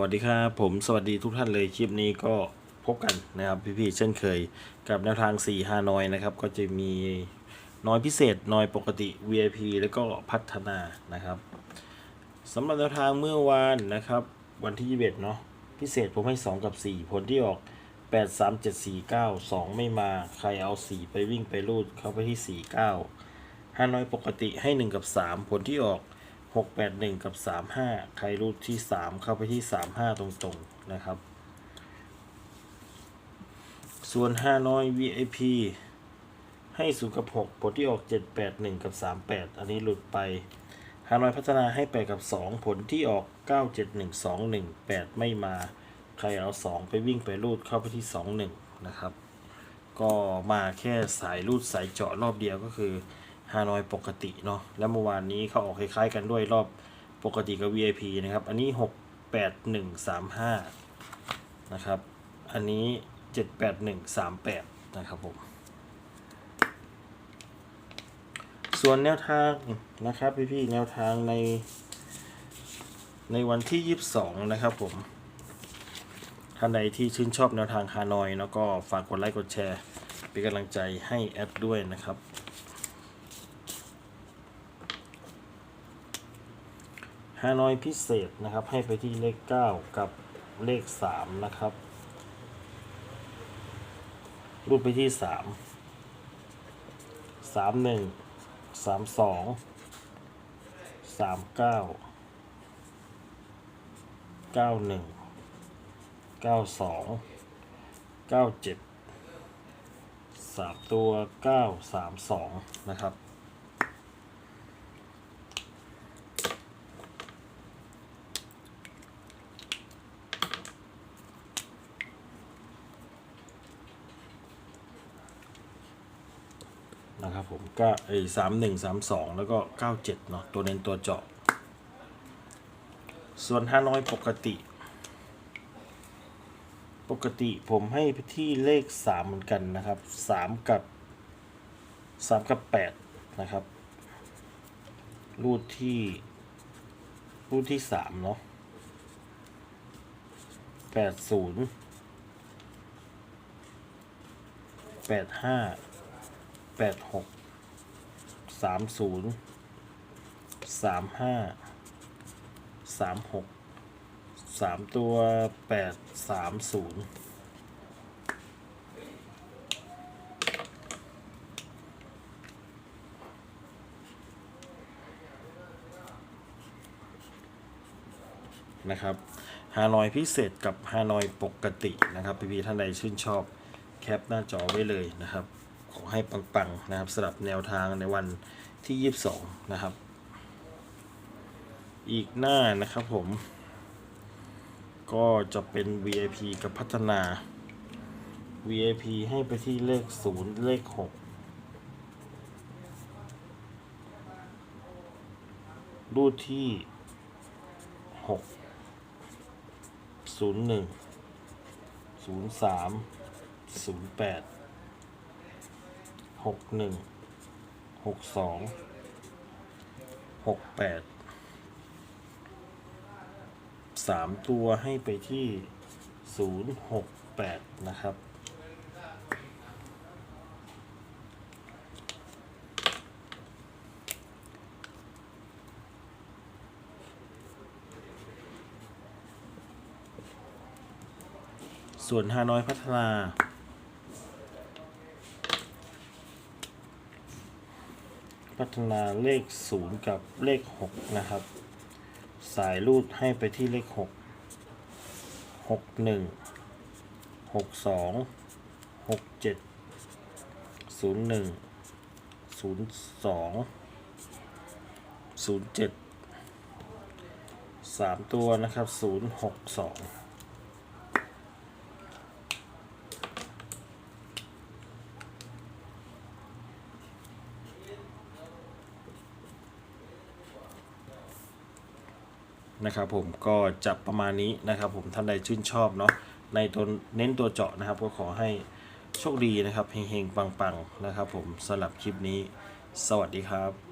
วัสดีครับผมสวัสดีทุกท่านเลยคลิปนี้ก็พบกันนะครับพี่ๆเช่นเคย กับแนวทาง4ฮานอยนะครับก็จะมีน้อยพิเศษน้อยปกติ VIP แล้วก็พัฒนานะครับสำหรับแนวทางเมื่อวานนะครับวันที่21เนาะพิเศษผมให้ 2 กับ 4 ผลที่ออก 8 3 7 4 9 2 ไม่มาใครเอา 4 ไปวิ่งไปรูดเข้าไปที่ 49ฮานอยปกติให้ 1 กับ 3 ผลที่ออก 6 8 1 กับ 3 5 ใครรูดที่ 3 เข้าไปที่ 3 5 ตรงๆ นะครับ ส่วน5น้อย VIP ให้0กับ6ผลที่ออก 7 8 1 กับ 3 8 อันนี้หลุดไปฮานอยพัฒนาให้ 8 กับ 2 ผลที่ออก 9 7 1 2 1 8 ไม่มา ใครเอา 2 ไปวิ่งไปรูดเข้าไปที่ 2 1 นะครับ ก็มาแค่สายรูดสายเจาะรอบเดียวก็คือ ฮานอยปกติเนาะแล้วเมื่อวานนี้เขาออกคล้ายๆกันด้วยรอบปกติกับ VIP นะครับ อันนี้ 6 8 1 3 5 นะครับ อันนี้ 7 8 1 3 8 นะครับผม ส่วนแนวทางนะครับพี่ๆแนวทางในในวันที่ 22 นะครับผม ท่านใดที่ชื่นชอบแนวทางฮานอย แล้วก็ฝากกดไลค์กดแชร์ เป็นกำลังใจให้แอดด้วยนะครับ ฮานอยพิเศษนะครับ ให้ไปที่เลข 9 กับเลข 3 นะครับรูดไปที่ 3 3 1 3 2 3 9 9 1เก้าสองเก้าเจ็ดสามตัวเก้าสามสองนะครับ นะครับผมก็ไอ้สามหนึ่งสามสองแล้วก็เก้าเจ็ดเนาะตัวเน้นตัวเจาะ ส่วนห้าน้อยปกติ ปกติผมให้ไปที่เลขสามเหมือนกันนะครับสามกับสามกับแปดนะครับรูดที่รูดที่สามเนาะแปดศูนย์แปดห้า แปดหกสามศูนย์สามห้าสามหกสามตัวแปดสามศูนย์นะครับฮานอยพิเศษกับฮานอยปกตินะครับพี่ๆท่านใดชื่นชอบแคปหน้าจอไว้เลยนะครับ ขอให้ปังๆนะครับสำหรับแนวทางในวันที่ 22 นะครับ อีกหน้านะครับผม ก็จะเป็น VIP กับพัฒนา VIP ให้ไปที่เลข 0 เลข 6 รูดที่ 6 0 1 0 3 0 8 6 1 6 2 6 8สามตัวให้ไปที่ศูนย์หกแปดนะครับส่วนฮานอยพัฒนา พัฒนาเลข 0 กับเลข 6 นะครับ สายรูดให้ไปที่เลข 6 61 62 67 01 02 07 3 ตัวนะครับ 062 นะครับผมก็จะประมาณนี้นะครับผมท่านใดชื่นชอบเนาะในตัวเน้นตัวเจาะนะครับ ก็ขอให้โชคดีนะครับเฮงๆปังๆนะครับ ผมสำหรับคลิปนี้ สวัสดีครับ